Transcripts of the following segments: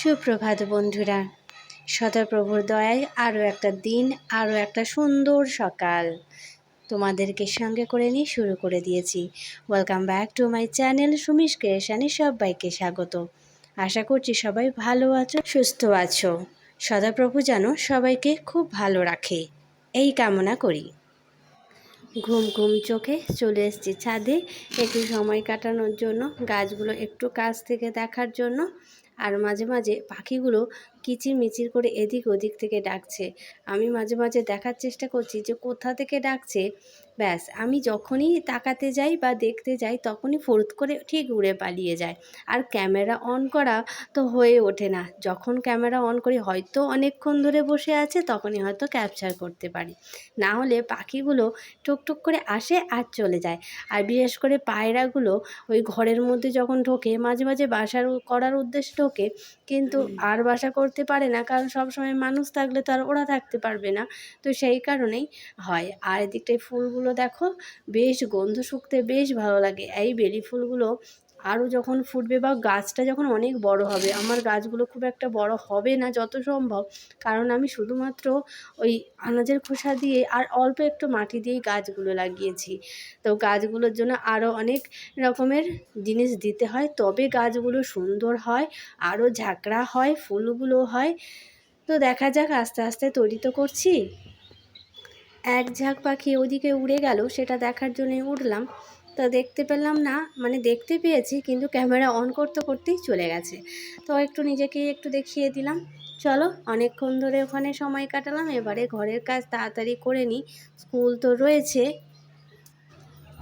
সুপ্রভাত বন্ধুরা সদাপ্রভুর দয়ায় আরও একটা দিন, আরও একটা সুন্দর সকাল তোমাদেরকে সঙ্গে করে নিয়ে শুরু করে দিয়েছি। Welcome back to my channel Sumish ক্রিয়েশানে সবাইকে স্বাগত। আশা করছি সবাই ভালো আছো, সুস্থ আছো। সদাপ্রভু যেন সবাইকে খুব ভালো রাখে, এই কামনা করি। ঘুম ঘুম চোখে চলে এসেছি ছাদে, একটু সময় কাটানোর জন্য, গাছগুলো একটু কাছ থেকে দেখার জন্য। আর মাঝে মাঝে পাখিগুলো কিচিরমিচির করে এদিক ওদিক থেকে ডাকছে। আমি মাঝে মাঝে দেখার চেষ্টা করছি যে কোথা থেকে ডাকছে। ব্যাস আমি যখনই তাকাতে যাই বা দেখতে যাই তখনই ফুরুত করে ঠিক উড়ে পালিয়ে যায়। আর ক্যামেরা অন করা তো হয়ে ওঠে না। যখন ক্যামেরা অন করি হয়তো অনেকক্ষণ ধরে বসে আছে তখনই হয়তো ক্যাপচার করতে পারি। না হলে পাখিগুলো টুকটুক করে আসে আর চলে যায়। আর বিশেষ করে পায়রাগুলো ওই ঘরের মধ্যে যখন ঢোকে মাঝে মাঝে বাসার করার উদ্দেশ্যে ঢোকে কিন্তু আর বাসা করতে পারে না। কারণ সবসময় মানুষ থাকলে তো আর ওরা থাকতে পারবে না। তো সেই কারণেই হয়। আর এদিকটায় ফুলগুলো দেখো, বেশ গন্ধ শুকতে বেশ ভালো লাগে। এই বেলি ফুলগুলো আরও যখন ফুটবে বা গাছটা যখন অনেক বড় হবে, আমার গাছগুলো খুব একটা বড় হবে না যত সম্ভব, কারণ আমি শুধুমাত্র ওই আনাজের খোসা দিয়ে আর অল্প একটু মাটি দিয়েই গাছগুলো লাগিয়েছি। তো গাছগুলোর জন্য আরও অনেক রকমের জিনিস দিতে হয়, তবে গাছগুলো সুন্দর হয়, আরও ঝাঁকড়া হয়, ফুলগুলো হয়। তো দেখা যাক, আস্তে আস্তে তৈরি তো করছি। এক ঝাঁক পাখি ওদিকে উড়ে গেল, সেটা দেখার জন্যই উঠলাম। তা দেখতে পেলাম না মানে দেখতে পেয়েছি, কিন্তু ক্যামেরা অন করতে করতেই চলে গেছে। তো একটু নিজেকে একটু দেখিয়ে দিলাম। চলো, অনেকক্ষণ ধরে ওখানে সময় কাটালাম, এবারে ঘরের কাজ তাড়াতাড়ি করে নিই। স্কুল তো রয়েছে।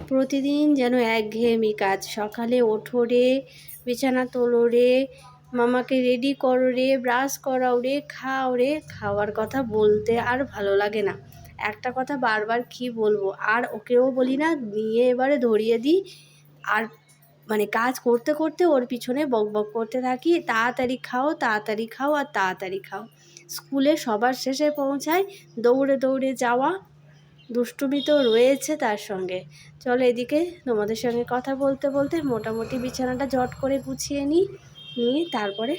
প্রতিদিন যেন একঘেয়েমি কাজ, সকালে ওঠো রে, বিছানা তোলো রে, মামাকে রেডি করো রে ব্রাশ করাও রে, খাও রে, খাওয়ার কথা বলতে আর ভালো লাগে না। একটা কথা বারবার কি বলব? আর ওকেও বলি না, নিয়ে এবারে ধরিয়ে দিই। আর মানে কাজ করতে করতে ওর পিছনে বক বক করতে থাকি, তাড়াতাড়ি খাও তাড়াতাড়ি খাও আর তাড়াতাড়ি খাও। স্কুলে সবার শেষে পৌঁছায় দৌড়ে দৌড়ে যাওয়া। দুষ্টুমি তো রয়েছে তার সঙ্গে। চলো এদিকে তোমাদের সঙ্গে কথা বলতে বলতে মোটামুটি বিছানাটা জট করে গুছিয়ে নিই, নিয়ে তারপরে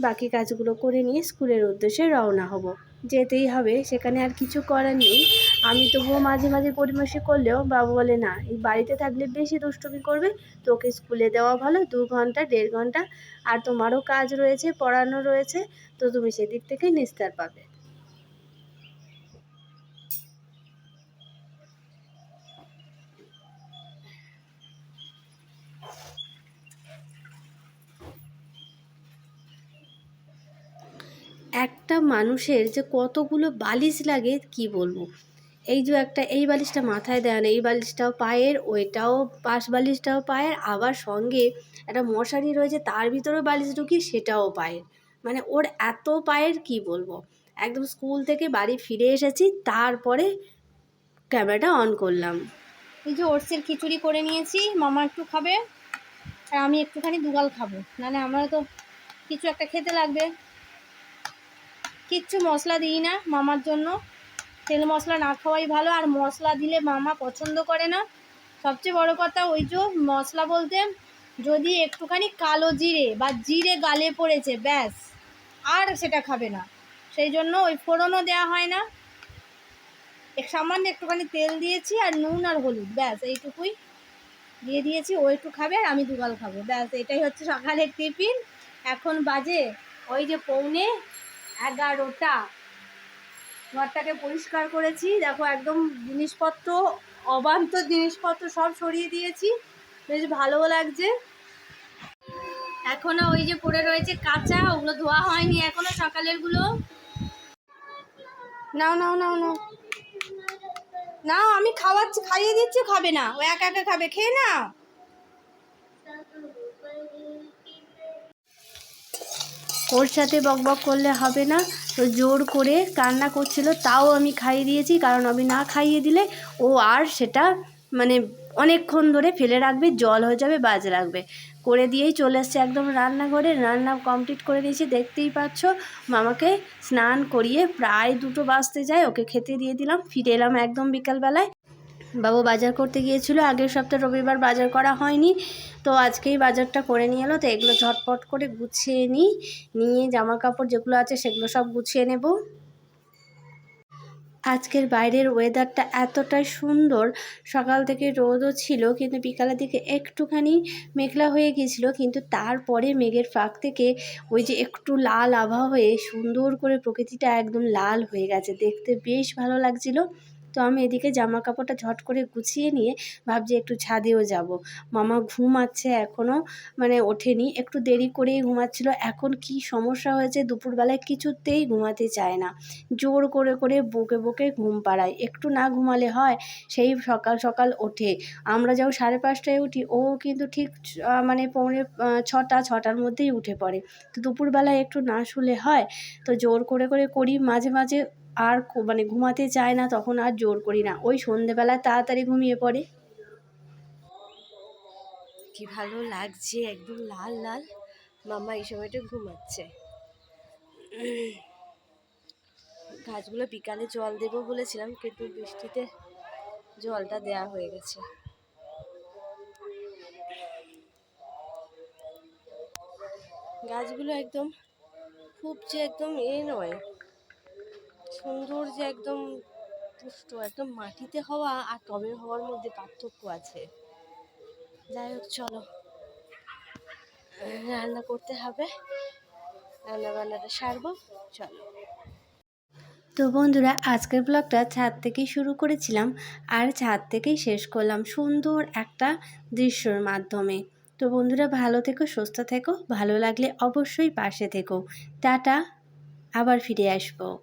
বাকি কাজগুলো করে নিয়ে স্কুলের উদ্দেশ্যে রওনা হব। যেতেই হবে, সেখানে আর কিছু করার নেই। আমি তবুও মাঝে মাঝে পরিমাসে করলেও বাবু বলে, না, এই বাড়িতে থাকলে বেশি দুষ্টুমি করবে, তোকে স্কুলে দেওয়া ভালো, দু ঘণ্টা, দেড় ঘণ্টা, আর তোমারও কাজ রয়েছে, পড়ানো রয়েছে, তো তুমি সেদিক থেকে নিস্তার পাবে। একটা মানুষের যে কতগুলো বালিশ লাগে কি বলব? এই যে একটা, এই বালিশটা মাথায় দেয় না এই বালিশটাও পায়ের, ওইটাও পাশ বালিশটাও পায়ের, আবার সঙ্গে একটা মশারি রয়েছে, তার ভিতরেও বালিশ ঢুকি সেটাও পায়ের। মানে ওর এত পায়ের কি বলব? একদম স্কুল থেকে বাড়ি ফিরে এসেছি, তারপরে ক্যামেরাটা অন করলাম। এই যে ওটসের খিচুড়ি করে নিয়েছি, মামা একটু খাবে, আর আমি একটুখানি দুগাল খাব। নাহলে আমরা তো কিছু একটা খেতে লাগবে। কিচ্ছু মশলা দিই না মামার জন্য। তেল মশলা না খাওয়াই ভালো, আর মশলা দিলে মামা পছন্দ করে না। সবচেয়ে বড় কথা ওই যে মশলা বলতে, যদি একটুখানি কালো জিরে বা জিরে গালে পড়েছে, ব্যাস, আর সেটা খাবে না। সেই জন্য ওই ফোড়নও দেওয়া হয় না। সামান্য একটুখানি তেল দিয়েছি আর নুন আর হলুদ, ব্যাস, এইটুকুই দিয়ে দিয়েছি, ও একটু খাবে আর আমি দুগাল খাব, ব্যাস, এটাই হচ্ছে সকালের টিফিন। এখন বাজে ওই যে পৌনে এগারোটা। ঘরটাকে পরিষ্কার করেছি। দেখো একদম জিনিসপত্র অবান্তর জিনিসপত্র সব সরিয়ে দিয়েছি। বেশ ভালোও লাগছে। এখনও ওই যে পড়ে রয়েছে কাঁচা, ওগুলো ধোয়া হয়নি এখনও সকালেরগুলো। নাও নাও নাও নাও। নাও, আমি খাওয়াচ্ছি, খাইয়ে দিচ্ছি, খাবে না। ও একা একা খাবে, খেয়ে না ওর সাথে বকবক করলে হবে না। তো জোর করে কান্না করছিল, তাও আমি খাইয়ে দিয়েছি। কারণ আমি না খাইয়ে দিলে ও আর সেটা মানে অনেকক্ষণ ধরে ফেলে রাখবে, জল হয়ে যাবে, বাজ রাখবে করে দিয়েই চলে এসছে একদম রান্নাঘরে। রান্না কমপ্লিট করে দিয়েছি। দেখতেই পাচ্ছ, মামাকে স্নান করিয়ে প্রায় দুটো বাজতে যায়। ওকে খেতে দিয়ে দিলাম। ফিরে এলাম একদম বিকালবেলায়। বাবু বাজার করতে গিয়েছিল, আগের সপ্তাহে রবিবার বাজার করা হয়নি। তো আজকেই বাজারটা করে নিয়ে এলো, তো এগুলো ঝটপট করে গুছিয়ে নিই। নিয়ে জামা কাপড় যেগুলো আছে সেগুলো সব গুছিয়ে নেব। আজকের বাইরের ওয়েদারটা এতটাই সুন্দর, সকাল থেকে রোদও ছিল, কিন্তু বিকালের দিকে একটুখানি মেঘলা হয়ে গিয়েছিল, কিন্তু তারপরে মেঘের ফাঁক থেকে ওই যে একটু লাল আবহাওয়া হয়ে সুন্দর করে প্রকৃতিটা একদম লাল হয়ে গেছে। দেখতে বেশ ভালো লাগছিল। তো আমি এদিকে জামা কাপড়টা ঝট করে গুছিয়ে নিয়ে ভাবছি একটু ছাদেও যাব। মামা ঘুমাচ্ছে এখনও মানে ওঠেনি। একটু দেরি করেই ঘুমাচ্ছিল। এখন কি সমস্যা হয়েছে? দুপুরবেলায় কিছুতেই ঘুমাতে চায় না। জোর করে করে বকে বকে ঘুম পাড়ায়। একটু না ঘুমালে হয়, সেই সকাল সকাল ওঠে। আমরা যাও সাড়ে পাঁচটায় উঠি। ও কিন্তু ঠিক মানে পৌনে ছটা, ছটার মধ্যেই উঠে পড়ে। তো দুপুরবেলায় একটু না শুলে হয়, তো জোর করে করে করি। মাঝে মাঝে আর মানে ঘুমাতে চায় না তখন আর জোর করি না। ওই সন্ধেবেলায় তাড়াতাড়ি ঘুমিয়ে পড়ে। কি ভালো লাগছে, একদম লাল লাল। মামা এই সময়টা ঘুমাচ্ছে। গাছগুলো বিকালে জল দেবো বলেছিলাম, কিন্তু বৃষ্টিতে জলটা দেয়া হয়ে গেছে। গাছগুলো একদম খুব যে একদম এ নয়। সুন্দর যে একদম পুষ্ট, একদম মাটিতে হওয়া আর টবে হওয়ার মধ্যে পার্থক্য আছে। যাই হোক, চলো। রান্না করতে হবে। রান্না বান্নাটা সারবো, চলো। তো বন্ধুরা, আজকের ব্লগটা ছাদ থেকেই শুরু করেছিলাম আর ছাদ থেকেই শেষ করলাম সুন্দর একটা দৃশ্যর মাধ্যমে। তো বন্ধুরা, ভালো থেকো, সুস্থ থেকো। ভালো লাগলে অবশ্যই পাশে থেকো। টাটা, আবার ফিরে আসব।